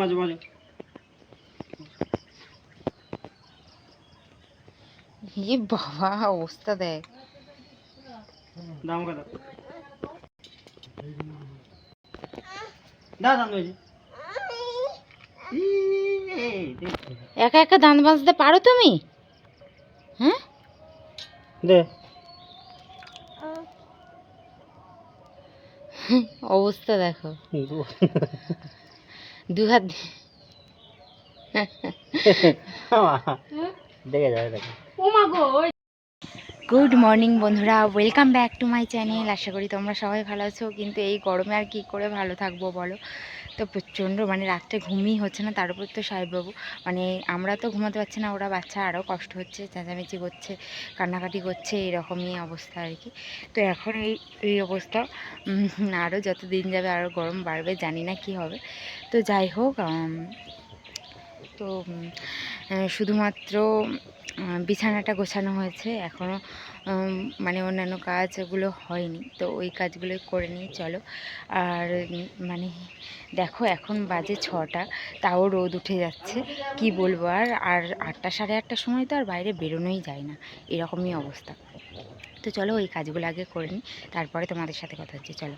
মাঝে মাঝে। এ বাবা অবস্থা দেখ। দাম কত? একা একা দান বাঁধতে পারো তুমি? হ্যাঁ? অবস্থা দেখো। দু। হাত দেখে যাবে দেখে। গুড মর্নিং বন্ধুরা। Welcome back to my channel আশা করি তোমরা সবাই ভালো আছো কিন্তু এই গরমে আর কি করে ভালো থাকব বলো? তো প্রচণ্ড মানে রাত্রে ঘুমই হচ্ছে না, তার উপর তো সাহেববাবু মানে আমরা তো ঘুমাতে পারছি না, ওরা বাচ্চা আরও কষ্ট হচ্ছে, চেঁচামেচি করছে, কান্নাকাটি করছে এরকমই অবস্থা আর কি। তো এখন এই এই অবস্থা আরও যত দিন যাবে আরও গরম বাড়বে, জানি না কি হবে। তো যাই হোক তো শুধুমাত্র বিছানাটা গোছানো হয়েছে, এখনও মানে অন্যান্য কাজগুলো হয়নি। তো ওই কাজগুলো করে নিয়ে চলো। আর মানে দেখো, এখন বাজে ছটা, তাও রোদ উঠে যাচ্ছে। কি বলব আর? আর আটটা, সাড়ে আটটার সময় তো আর বাইরে বেরোনোই যায় না। এরকমই অবস্থা। তো চলো, ওই কাজগুলো আগে করে নিই, তারপরে তোমাদের সাথে কথা হচ্ছে, চলো।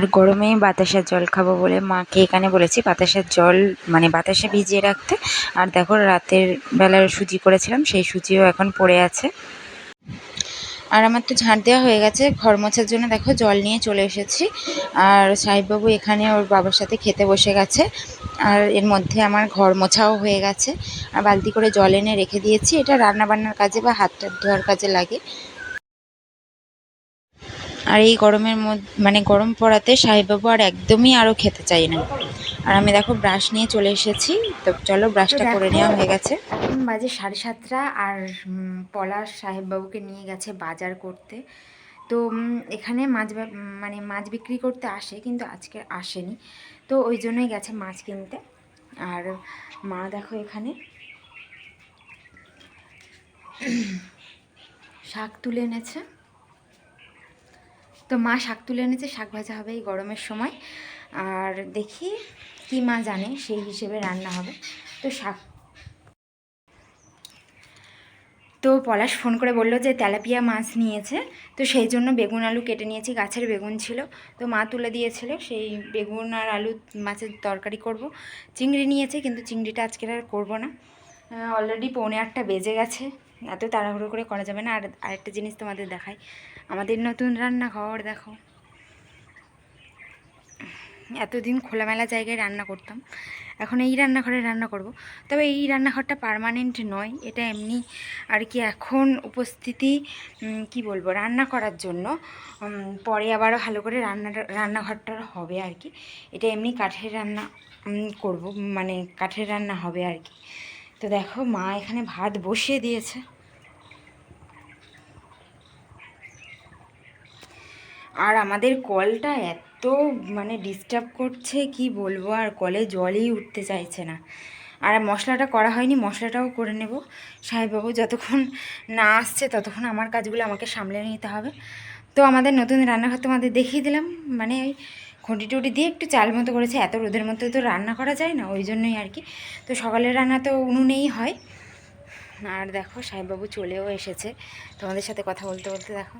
আর গরমে বাতাসের জল খাব বলে মাকে এখানে বলেছি, বাতাসের জল মানে বাতাসে ভিজিয়ে রাখতে। আর দেখো রাতের বেলার সুজি করেছিলাম, সেই সুজিও এখন পড়ে আছে। আর আমার তো ঝাঁট দেওয়া হয়ে গেছে, ঘর মোছার জন্য দেখো জল নিয়ে চলে এসেছি। আর সাহেববাবু এখানে ওর বাবার সাথে খেতে বসে গেছে, আর এর মধ্যে আমার ঘর মোছাও হয়ে গেছে। আর বালতি করে জল এনে রেখে দিয়েছি, এটা রান্না বান্নার কাজে বা হাত টাত ধোয়ার কাজে লাগে। আর এই গরমের মধ্যে মানে গরম পড়াতে সাহেববাবু আর একদমই আরও খেতে চাই না। আর আমি দেখো ব্রাশ নিয়ে চলে এসেছি তো চলো ব্রাশটা করে নেওয়া হয়ে গেছে। এখন বাজে সাড়ে সাতটা আর পলাশ সাহেববাবুকে নিয়ে গেছে বাজার করতে। তো এখানে মাছ মানে মাছ বিক্রি করতে আসে কিন্তু আজকে আসেনি। তো ওই জন্যই গেছে মাছ কিনতে। আর মা দেখো এখানে শাক তুলে এনেছে। তো মা শাক তুলে এনেছে, শাক ভাজা হবে এই গরমের সময়। আর দেখি কি মা জানে, সেই হিসেবে রান্না হবে। তো শাক তো পলাশ ফোন করে বলল যে তেলাপিয়া মাছ নিয়েছে, তো সেই জন্য বেগুন আলু কেটে নিয়েছি, গাছের বেগুন ছিল। তো মা তুলে দিয়েছিল, সেই বেগুন আর আলু মাছের তরকারি করব। চিংড়ি নিয়েছে, কিন্তু চিংড়িটা আজকে আর করব না। অলরেডি পৌনে আটটা বেজে গেছে, এত তাড়াহুড়ো করে করা যাবে না। আর আরেকটা জিনিস তোমাদের দেখাই। আমাদের নতুন রান্নাঘর, দেখো। এতদিন খোলামেলা জায়গায় রান্না করতাম। এখন এই রান্নাঘরে রান্না করব। তবে এই রান্নাঘরটা পার্মানেন্ট নয়, এটা এমনি আর কি এখন উপস্থিতি কি বলব, রান্না করার জন্য পরে আবারও ভালো করে রান্নাটা রান্নাঘরটা হবে আর কি। এটা এমনি কাঠের রান্না করব মানে কাঠের রান্না হবে আর কি। তো দেখো, মা এখানে ভাত বসিয়ে দিয়েছে। আর আমাদের কলটা এত মানে ডিস্টার্ব করছে, কি বলব? আর কলে জলই উঠতে চাইছে না। আর মশলাটা করা হয়নি, মশলাটাও করে নেব। সাহেববাবু যতক্ষণ না আসছে, ততক্ষণ আমার কাজগুলো আমাকে সামলে নিতে হবে। তো আমাদের নতুন রান্নাঘর তোমাদের দেখিয়ে দিলাম। মানে ওই খুঁটি টুটি দিয়ে একটু চাল মতো করেছে। এত রোদের মধ্যে তো রান্না করা যায় না, ওই জন্যই আর কি। তো সকালের রান্না তো উনুনেই হয়। আর দেখো, সাহেববাবু চলেও এসেছে। তোমাদের সাথে কথা বলতে বলতে দেখো।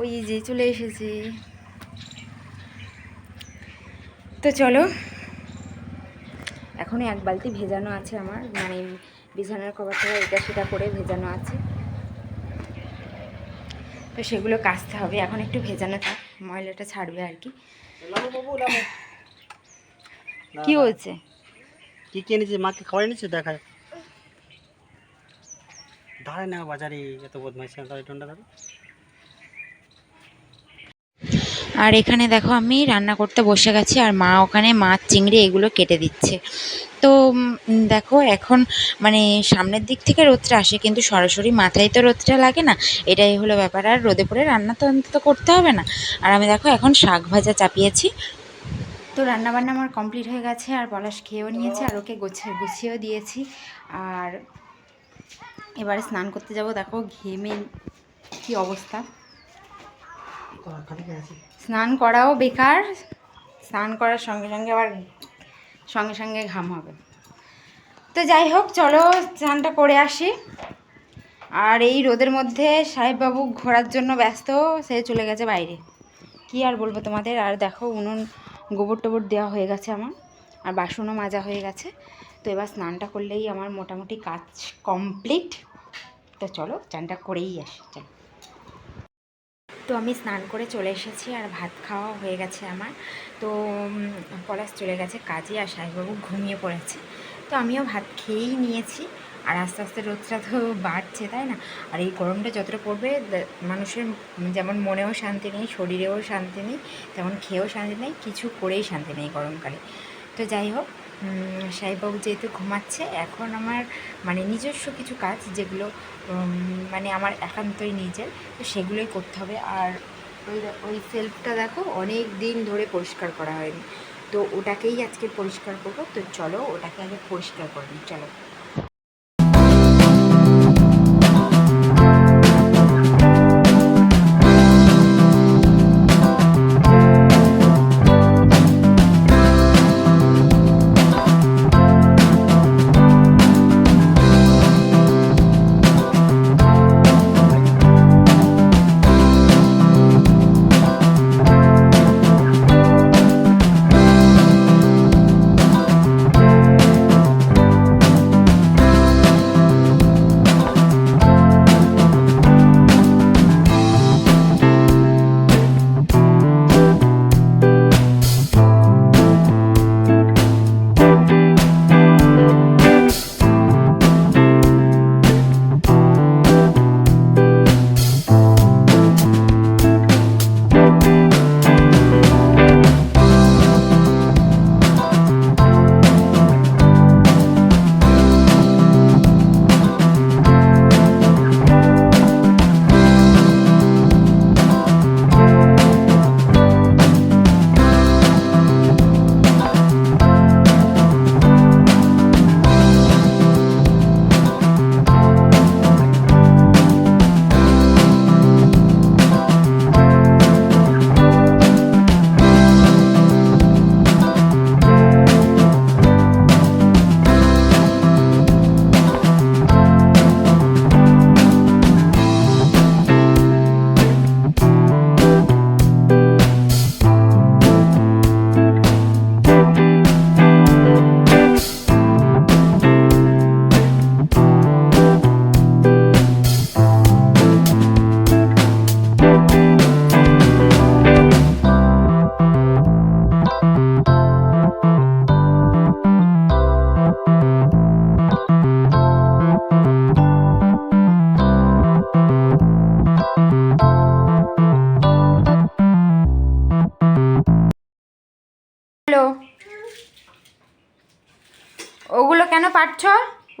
ওই যে চলে এসেছি। তো চলো এখনও এক বালতি ভেজানো আছে আমার মানে বিছানার কভারটা এটা সেটা করে ভেজানো আছে। তো সেগুলো কাচতে হবে এখন একটু ভেজানো থাক ময়লাটা ছাড়বে আর কি। কি হয়েছে? কি কি এনেছিস মাকে খাওয়াই এনেছিস দেখায়। দাঁড়ায় না বাজারে এত বদমাইশ দাঁড়ায় টনটা দাঁড়ায় আর এখানে দেখো আমি রান্না করতে বসে গেছি আর মা ওখানে মাছ চিংড়ি এগুলো কেটে দিচ্ছে। তো দেখো এখন মানে সামনের দিক থেকে রোদটা আসে কিন্তু সরাসরি মাথায় তো রোদটা লাগে না। এটাই হলো ব্যাপার। আর রোদে পড়ে রান্না তো অন্তত করতে হবে না। আর আমি দেখো এখন শাক ভাজা চাপিয়েছি। তো রান্নাবান্না আমার কমপ্লিট হয়ে গেছে আর পলাশ খেয়েও নিয়েছে আর ওকে গুছিয়ে গুছিয়েও দিয়েছি। আর এবারে স্নান করতে যাব। দেখো ঘেমে কি অবস্থা। স্নান করাও বেকার, স্নান করার সঙ্গে সঙ্গে আবার সঙ্গে সঙ্গে ঘাম হবে। তো যাই হোক, চলো স্নানটা করে আসি। আর এই রোদের মধ্যে সাহেববাবু ঘোরার জন্য ব্যস্ত, সে চলে গেছে বাইরে। কি আর বলব তোমাদের, আর দেখো উনুন গোবর টোবর দেওয়া হয়ে গেছে আমার, আর বাসনও মাজা হয়ে গেছে। তো এবার স্নানটা করলেই আমার মোটামুটি কাজ কমপ্লিট। তো চলো চানটা করেই আসি, চলো। তো আমি স্নান করে চলে এসেছি আর ভাত খাওয়া হয়ে গেছে আমার। তো পলাশ চলে গেছে কাজে আর সাহেববাবু ঘুমিয়ে পড়েছে। তো আমিও ভাত খেয়েই নিয়েছি। আর আস্তে আস্তে রোদটা তো বাড়ছে, তাই না? আর এই গরমটা যতটা পড়বে মানুষের যেমন মনেও শান্তি নেই, শরীরেও শান্তি নেই, তেমন খেয়েও শান্তি নেই, কিছু করেই শান্তি নেই গরমকালে। তো যাই হোক সাহেববাবু যেহেতু ঘুমাচ্ছে, এখন আমার মানে নিজস্ব কিছু কাজ যেগুলো মানে আমার একান্তই নিজের, তো সেগুলোই করতে হবে। আর ওই ওই সেলফটা দেখো, অনেক দিন ধরে পরিষ্কার করা হয়নি। তো ওটাকেই আজকে পরিষ্কার করব, তো চলো ওটাকে আগে পরিষ্কার করে চলো।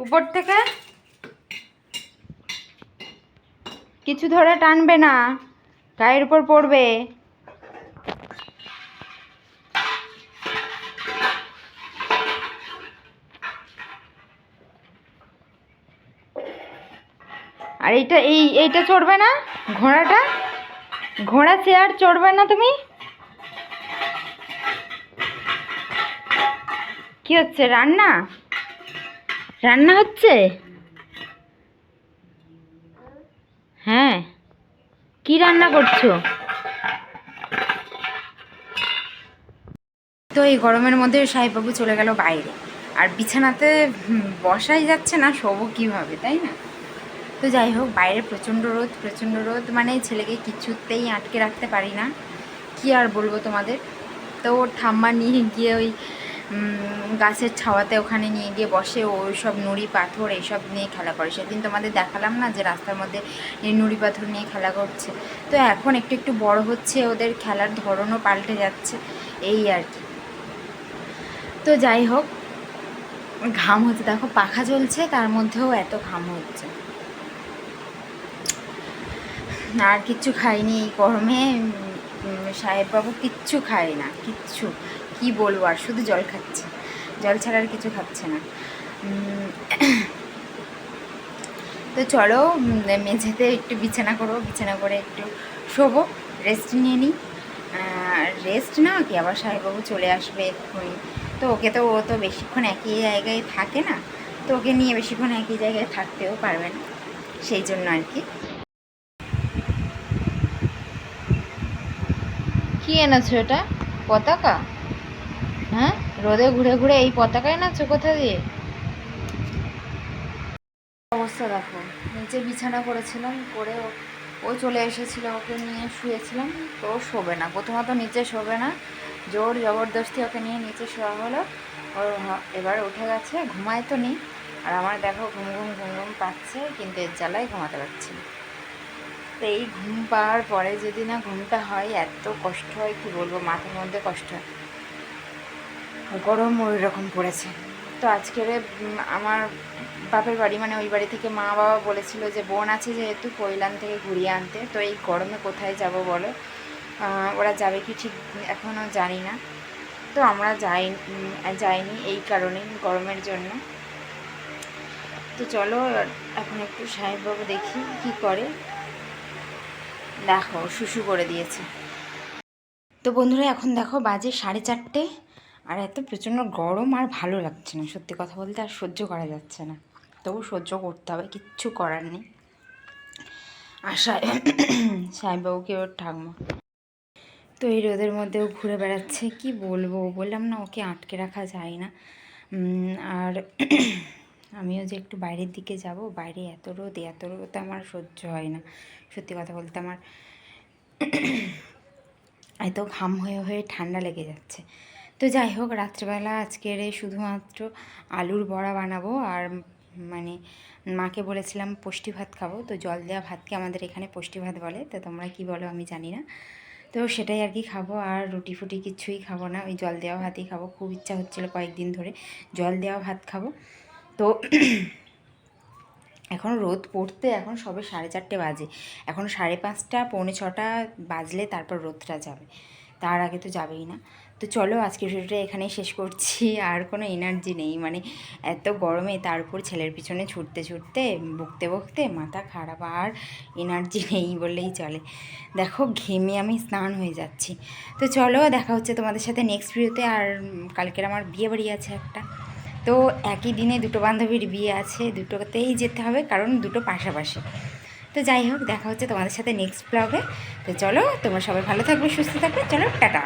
উপর থেকে কিছু ধরে টানবে না, গায়ের উপর পড়বে। আর এইটা এই, এইটা চড়বে না, ঘোড়াটা? ঘোড়া চেয়ার চড়বে না তুমি? কি হচ্ছে, রান্না? রান্না হচ্ছে? হ্যাঁ। কি রান্না করছ? তো এই গরমের মধ্যে সাহেববাবু চলে গেল বাইরে। আর বিছানাতে বসাই যাচ্ছে না, শোবো কীভাবে, তাই না? তো যাই হোক, বাইরে প্রচণ্ড রোদ প্রচণ্ড রোদ মানে ছেলেকে কিছুতেই আটকে রাখতে পারি না। কি আর বলব তোমাদের? তো ওর ঠাম্মা নিয়ে গিয়ে ওই গাছের ছাওয়াতে ওখানে নিয়ে গিয়ে বসে ও সব নুড়ি পাথর এইসব নিয়ে খেলা করে। সেদিন তোমাদের দেখালাম না যে রাস্তার মধ্যে নুড়ি পাথর নিয়ে খেলা করছে? তো এখন একটু একটু বড় হচ্ছে, ওদের খেলার ধরনও পাল্টে যাচ্ছে, এই আর কি। তো যাই হোক, ঘাম হচ্ছে। দেখো, পাখা চলছে তার মধ্যেও এত ঘাম হচ্ছে। আর কিচ্ছু খাইনি এই গরমে। সাহেববাবু কিচ্ছু খায় না, কিচ্ছু। কি বলব আর? শুধু জল খাচ্ছে। জল ছাড়া আর কিছু খাচ্ছে না। তো চলো মেঝেতে একটু বিছানা করো। বিছানা করে একটু শোবো রেস্ট নিয়ে নিই। রেস্ট না, কি আবার সাহেববাবু চলে আসবে এক্ষুনি। তো ওকে তো, ও তো বেশিক্ষণ একই জায়গায় থাকে না। তো ওকে নিয়ে বেশিক্ষণ একই জায়গায় থাকতেও পারবে না। সেই জন্য আর কি। কি এনেছো এটা? পতাকা? রোদে ঘুরে ঘুরে এই পতাকা এনেছো কোথা দিয়ে? অবস্থা দেখো, নিচে বিছানা করেছিলাম করে ও- চলে এসেছিল, ওকে নিয়ে শুয়েছিলাম, তো শোবে না। প্রথমত নিচে শোবে না, জোর জবরদস্তি ওকে নিয়ে নিচে শোয়া হলো। ওর এবার উঠে গেছে, ঘুমায় তো নেই, আর আমার দেখো ঘুম ঘুম ঘুম ঘুম পাচ্ছে, কিন্তু এর জ্বালায় ঘুমাতে পারছি তো এই ঘুম পাওয়ার পরে যদি না ঘুমটা হয়, এত কষ্ট হয়, কি বলব, মাথার মধ্যে কষ্ট হয়। গরম ওই রকম পড়েছে। তো আজকের আমার বাপের বাড়ি মানে ওই বাড়ি থেকে মা বাবা বলেছিল যে, বোন আছে যেহেতু কৈলান থেকে ঘুরিয়ে আনতে। তো এই গরমে কোথায় যাব বলো? ওরা যাবে কি ঠিক এখনও জানি না। তো আমরা যাই যাইনি এই কারণে গরমের জন্য। তো চলো, এখন একটু সাহেববাবু দেখি কি করে। দেখো, শুশু করে দিয়েছে। তো বন্ধুরা, এখন দেখো বাজে সাড়ে চারটে। আর এত প্রচণ্ড গরম আর ভালো লাগছে না। সত্যি কথা বলতে আর সহ্য করা যাচ্ছে না। তবু সহ্য করতে হবে, কিচ্ছু করার নেই। আর সাহেব সাহেববাবুকে ওর ঠাকমা। তো এই রোদের মধ্যেও ঘুরে বেড়াচ্ছে, কি বলব? বললাম না, ওকে আটকে রাখা যায় না। আর আমিও যে একটু বাইরের দিকে যাব, বাইরে এত রোদ এত রোদ আমার সহ্য হয় না। সত্যি কথা বলতে আমার এত ঘাম হয়ে হয়ে ঠান্ডা লেগে যাচ্ছে। তো যাই হোক, রাত্রেবেলা আজকের শুধুমাত্র আলুর বড়া বানাবো আর মানে মাকে বলেছিলাম পুষ্টি ভাত খাব। তো জল দেওয়া ভাতকে আমাদের এখানে পুষ্টি ভাত বলে। তো তোমরা কি বলো আমি জানি না। তো সেটাই আর কি খাব আর রুটি ফুটি কিছুই খাব না। ওই জল দেওয়া ভাতই খাব। খুব ইচ্ছা হচ্ছিল কয়েকদিন ধরে জল দেওয়া ভাত খাব। তো এখন রোদ পড়তে এখন সবে সাড়ে চারটে বাজে। এখন সাড়ে পাঁচটা, পৌনে ছটা বাজলে তারপর রোদটা যাবে। তার আগে তো যাবেই না। তো চলো আজকের ভিডিওটা এখানেই শেষ করছি। আর কোনো এনার্জি নেই। মানে এত গরমে তার উপর ছেলের পিছনে ছুটতে ছুটতে, বকতে বকতে মাথা খারাপ আর এনার্জি নেই বললেই চলে। দেখো ঘেমে আমি স্নান হয়ে যাচ্ছি। তো চলো দেখা হচ্ছে তোমাদের সাথে নেক্সট ভিডিওতে। আর কালকের আমার বিয়ে বাড়ি আছে একটা। তো একই দিনে দুটো বান্ধবীর বিয়ে আছে। দুটোতেই যেতে হবে, কারণ দুটো পাশাপাশি। তো যাই হোক, দেখা হচ্ছে তোমাদের সাথে নেক্সট ব্লগে তো চলো, তোমরা সবাই ভালো থাকবে, সুস্থ থাকবে। চলো, টাটা।